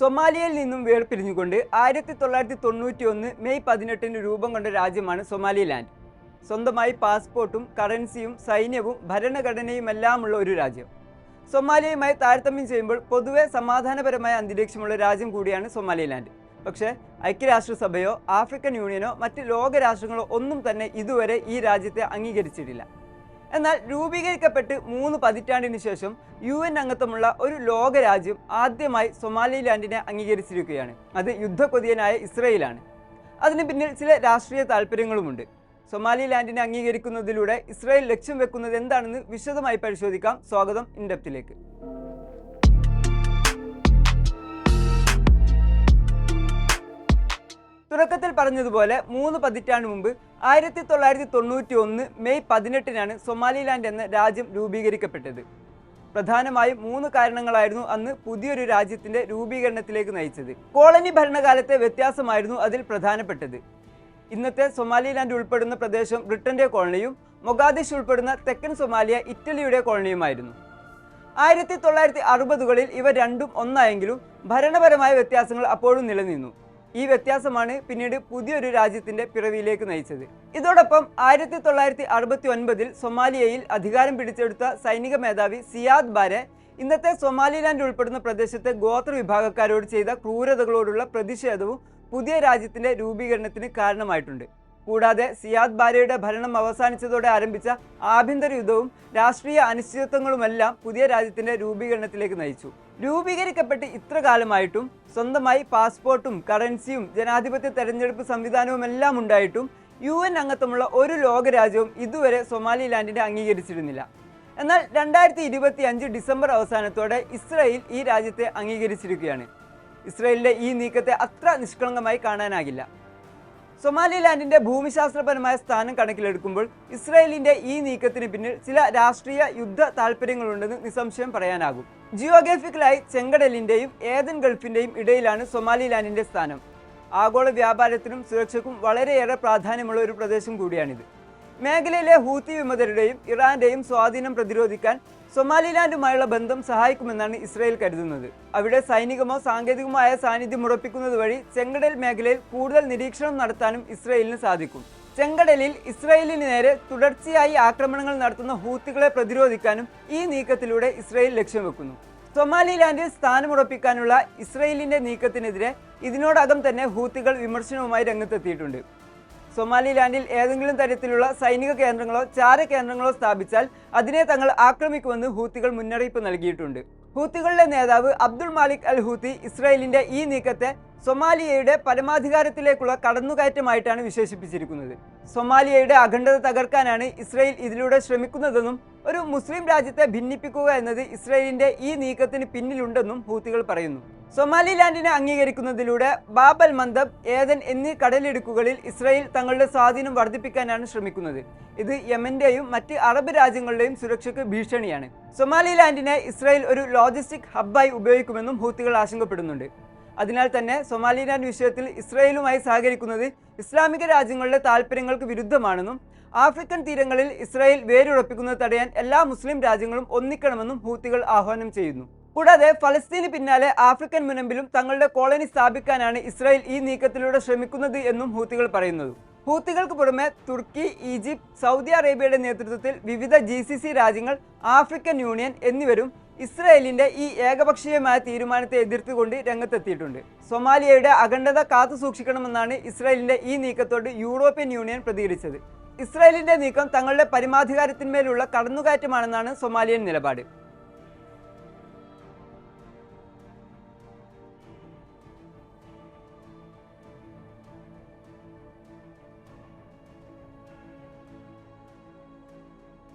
സൊമാലിയയിൽ നിന്നും വേർപിരിഞ്ഞുകൊണ്ട് ആയിരത്തി തൊള്ളായിരത്തി തൊണ്ണൂറ്റി ഒന്ന് മെയ് പതിനെട്ടിന് രൂപം കൊണ്ട രാജ്യമാണ് സൊമാലിലാൻഡ്. സ്വന്തമായി പാസ്പോർട്ടും കറൻസിയും സൈന്യവും ഭരണഘടനയുമെല്ലാമുള്ള ഒരു രാജ്യം. സൊമാലിയയുമായി താരതമ്യം ചെയ്യുമ്പോൾ പൊതുവെ സമാധാനപരമായ അന്തരീക്ഷമുള്ള രാജ്യം കൂടിയാണ് സൊമാലിലാൻഡ്. പക്ഷേ ഐക്യരാഷ്ട്രസഭയോ ആഫ്രിക്കൻ യൂണിയനോ മറ്റ് ലോകരാഷ്ട്രങ്ങളോ ഒന്നും തന്നെ ഇതുവരെ ഈ രാജ്യത്തെ അംഗീകരിച്ചിട്ടില്ല. എന്നാൽ രൂപീകരിക്കപ്പെട്ട് മൂന്ന് പതിറ്റാണ്ടിന് ശേഷം യു എൻ അംഗത്വമുള്ള ഒരു ലോകരാജ്യം ആദ്യമായി സൊമാലിലാൻഡിനെ അംഗീകരിച്ചിരിക്കുകയാണ്. അത് യുദ്ധക്കൊതിയനായ ഇസ്രയേലാണ്. അതിന് പിന്നിൽ ചില രാഷ്ട്രീയ താല്പര്യങ്ങളുമുണ്ട് സൊമാലിലാൻഡിനെ അംഗീകരിക്കുന്നതിലൂടെ ഇസ്രായേൽ ലക്ഷ്യം വെക്കുന്നത് എന്താണെന്ന് വിശദമായി പരിശോധിക്കാം. സ്വാഗതം ഇൻഡെപ്തിലേക്ക്. തുടക്കത്തിൽ പറഞ്ഞതുപോലെ മൂന്ന് പതിറ്റാണ്ട് മുമ്പ് ആയിരത്തി തൊള്ളായിരത്തി തൊണ്ണൂറ്റി ഒന്ന് മെയ് പതിനെട്ടിനാണ് സൊമാലിലാൻഡ് എന്ന രാജ്യം രൂപീകരിക്കപ്പെട്ടത്. പ്രധാനമായും മൂന്ന് കാരണങ്ങളായിരുന്നു അന്ന് പുതിയൊരു രാജ്യത്തിന്റെ രൂപീകരണത്തിലേക്ക് നയിച്ചത്. കോളനി ഭരണകാലത്തെ വ്യത്യാസമായിരുന്നു അതിൽ പ്രധാനപ്പെട്ടത്. ഇന്നത്തെ സൊമാലിലാൻഡ് ഉൾപ്പെടുന്ന പ്രദേശം ബ്രിട്ടന്റെ കോളനിയും മൊഗാദിഷ് ഉൾപ്പെടുന്ന തെക്കൻ സൊമാലിയ ഇറ്റലിയുടെ കോളനിയുമായിരുന്നു. ആയിരത്തി തൊള്ളായിരത്തി അറുപതുകളിൽ ഇവ രണ്ടും ഒന്നായെങ്കിലും ഭരണപരമായ വ്യത്യാസങ്ങൾ അപ്പോഴും നിലനിന്നു. ഈ വ്യത്യാസമാണ് പിന്നീട് പുതിയൊരു രാജ്യത്തിന്റെ പിറവിയിലേക്ക് നയിച്ചത്. ഇതോടൊപ്പം ആയിരത്തി തൊള്ളായിരത്തി അറുപത്തി ഒൻപതിൽ സൊമാലിയയിൽ അധികാരം പിടിച്ചെടുത്ത സൈനിക മേധാവി സിയാദ് ബാരെ ഇന്നത്തെ സൊമാലിലാൻഡ് ഉൾപ്പെടുന്ന പ്രദേശത്തെ ഗോത്ര വിഭാഗക്കാരോട് ചെയ്ത ക്രൂരതകളോടുള്ള പ്രതിഷേധവും പുതിയ രാജ്യത്തിന്റെ രൂപീകരണത്തിന് കാരണമായിട്ടുണ്ട്. കൂടാതെ സിയാദ് ബാരിയുടെ ഭരണം അവസാനിച്ചതോടെ ആരംഭിച്ച ആഭ്യന്തര യുദ്ധവും രാഷ്ട്രീയ അനിശ്ചിതത്വങ്ങളുമെല്ലാം പുതിയ രാജ്യത്തിന്റെ രൂപീകരണത്തിലേക്ക് നയിച്ചു. രൂപീകരിക്കപ്പെട്ട് ഇത്ര കാലമായിട്ടും സ്വന്തമായി പാസ്പോർട്ടും കറൻസിയും ജനാധിപത്യ തെരഞ്ഞെടുപ്പ് സംവിധാനവും എല്ലാം ഉണ്ടായിട്ടും യു എൻ അംഗത്വമുള്ള ഒരു ലോകരാജ്യവും ഇതുവരെ സൊമാലിലാൻഡിനെ അംഗീകരിച്ചിരുന്നില്ല. എന്നാൽ രണ്ടായിരത്തി ഇരുപത്തി അഞ്ച് ഡിസംബർ അവസാനത്തോടെ ഇസ്രായേൽ ഈ രാജ്യത്തെ അംഗീകരിച്ചിരിക്കുകയാണ്. ഇസ്രായേലിന്റെ ഈ നീക്കത്തെ അത്ര നിഷ്കളങ്കമായി കാണാനാകില്ല. സൊമാലിലാൻഡിന്റെ ഭൂമിശാസ്ത്രപരമായ സ്ഥാനം കണക്കിലെടുക്കുമ്പോൾ ഇസ്രായേലിന്റെ ഈ നീക്കത്തിന് പിന്നിൽ ചില രാഷ്ട്രീയ യുദ്ധ താല്പര്യങ്ങളുണ്ടെന്ന് നിസ്സംശയം പറയാനാകും. ജിയോഗ്രഫിക്കലായി ചെങ്കടലിന്റെയും ഏതൻ ഗൾഫിന്റെയും ഇടയിലാണ് സൊമാലിലാൻഡിന്റെ സ്ഥാനം. ആഗോള വ്യാപാരത്തിനും സുരക്ഷയ്ക്കും വളരെയേറെ പ്രാധാന്യമുള്ള ഒരു പ്രദേശം കൂടിയാണിത്. മേഖലയിലെ ഹൂത്തി വിമതരുടെയും ഇറാന്റെയും സ്വാധീനം പ്രതിരോധിക്കാൻ സൊമാലിലാൻഡുമായുള്ള ബന്ധം സഹായിക്കുമെന്നാണ് ഇസ്രായേൽ കരുതുന്നത്. അവിടെ സൈനികമോ സാങ്കേതികമോ ആയ സാന്നിധ്യം ഉറപ്പിക്കുന്നത് വഴി ചെങ്കടൽ മേഖലയിൽ കൂടുതൽ നിരീക്ഷണം നടത്താനും ഇസ്രായേലിന് സാധിക്കും. ചെങ്കടലിൽ ഇസ്രായേലിന് നേരെ തുടർച്ചയായി ആക്രമണങ്ങൾ നടത്തുന്ന ഹൂത്തികളെ പ്രതിരോധിക്കാനും ഈ നീക്കത്തിലൂടെ ഇസ്രായേൽ ലക്ഷ്യം വെക്കുന്നു. സൊമാലിലാൻഡിൽ സ്ഥാനമുറപ്പിക്കാനുള്ള ഇസ്രായേലിന്റെ നീക്കത്തിനെതിരെ ഇതിനോടകം തന്നെ ഹൂത്തികൾ വിമർശനവുമായി രംഗത്തെത്തിയിട്ടുണ്ട്. സൊമാലിലാൻഡിൽ ഏതെങ്കിലും തരത്തിലുള്ള സൈനിക കേന്ദ്രങ്ങളോ ചാര കേന്ദ്രങ്ങളോ സ്ഥാപിച്ചാൽ അതിനെ തങ്ങൾ ആക്രമിക്കുമെന്ന് ഹൂത്തികൾ മുന്നറിയിപ്പ് നൽകിയിട്ടുണ്ട്. ഹൂത്തികളുടെ നേതാവ് അബ്ദുൾ മാലിക് അൽ ഹൂത്തി ഇസ്രായേലിന്റെ ഈ നീക്കത്തെ സൊമാലിയയുടെ പരമാധികാരത്തിലേക്കുള്ള കടന്നുകയറ്റമായിട്ടാണ് വിശേഷിപ്പിച്ചിരിക്കുന്നത്. സൊമാലിയയുടെ അഖണ്ഡത തകർക്കാനാണ് ഇസ്രായേൽ ഇതിലൂടെ ശ്രമിക്കുന്നതെന്നും ഒരു മുസ്ലിം രാജ്യത്തെ ഭിന്നിപ്പിക്കുക എന്നത് ഇസ്രായേലിന്റെ ഈ നീക്കത്തിന് പിന്നിലുണ്ടെന്നും ഹൂത്തികൾ പറയുന്നു. സൊമാലിലാൻഡിനെ അംഗീകരിക്കുന്നതിലൂടെ ബാബൽ മന്ദബ് ഏതൻ എന്നീ കടലിടുക്കുകളിൽ ഇസ്രായേൽ തങ്ങളുടെ സ്വാധീനം വർദ്ധിപ്പിക്കാനാണ് ശ്രമിക്കുന്നത്. ഇത് യമന്റെയും മറ്റ് അറബ് രാജ്യങ്ങളുടെയും സുരക്ഷയ്ക്ക് ഭീഷണിയാണ്. സൊമാലിലാൻഡിനെ ഇസ്രായേൽ ഒരു ലോജിസ്റ്റിക് ഹബ്ബായി ഉപയോഗിക്കുമെന്നും ഹൂത്തികൾ ആശങ്കപ്പെടുന്നുണ്ട്. അതിനാൽ തന്നെ സൊമാലിലാൻഡ് വിഷയത്തിൽ ഇസ്രായേലുമായി സഹകരിക്കുന്നത് ഇസ്ലാമിക രാജ്യങ്ങളുടെ താല്പര്യങ്ങൾക്ക് വിരുദ്ധമാണെന്നും ആഫ്രിക്കൻ തീരങ്ങളിൽ ഇസ്രായേൽ വേരുറപ്പിക്കുന്നത് തടയാൻ എല്ലാ മുസ്ലിം രാജ്യങ്ങളും ഒന്നിക്കണമെന്നും ഹൂത്തികൾ ആഹ്വാനം ചെയ്യുന്നു. കൂടാതെ ഫലസ്തീന് പിന്നാലെ ആഫ്രിക്കൻ മുനമ്പിലും തങ്ങളുടെ കോളനി സ്ഥാപിക്കാനാണ് ഇസ്രായേൽ ഈ നീക്കത്തിലൂടെ ശ്രമിക്കുന്നത് എന്നും ഹൂത്തികൾ പറയുന്നത്. ഹൂത്തികൾക്ക് പുറമെ തുർക്കി ഈജിപ്ത് സൗദി അറേബ്യയുടെ നേതൃത്വത്തിൽ വിവിധ ജി രാജ്യങ്ങൾ ആഫ്രിക്കൻ യൂണിയൻ എന്നിവരും ഇസ്രായേലിന്റെ ഈ ഏകപക്ഷീയമായ തീരുമാനത്തെ എതിർത്തുകൊണ്ട് രംഗത്തെത്തിയിട്ടുണ്ട്. സൊമാലിയയുടെ അഖണ്ഡത കാത്തു സൂക്ഷിക്കണമെന്നാണ് ഇസ്രായേലിന്റെ ഈ നീക്കത്തോട് യൂറോപ്യൻ യൂണിയൻ പ്രതികരിച്ചത്. ഇസ്രായേലിന്റെ നീക്കം തങ്ങളുടെ പരമാധികാരത്തിന്മേലുള്ള കടന്നുകയറ്റമാണെന്നാണ് സൊമാലിയൻ നിലപാട്.